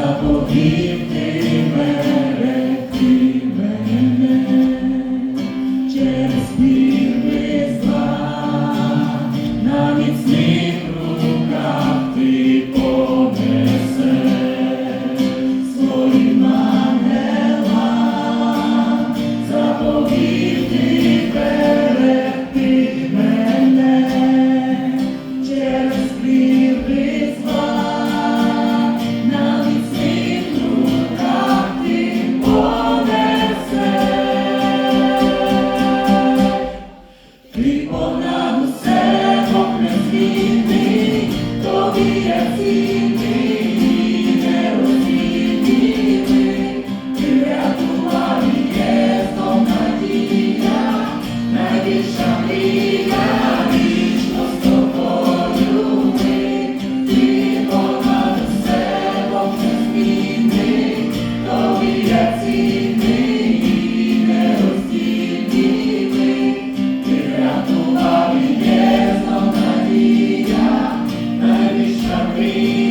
заповів ти мене. me.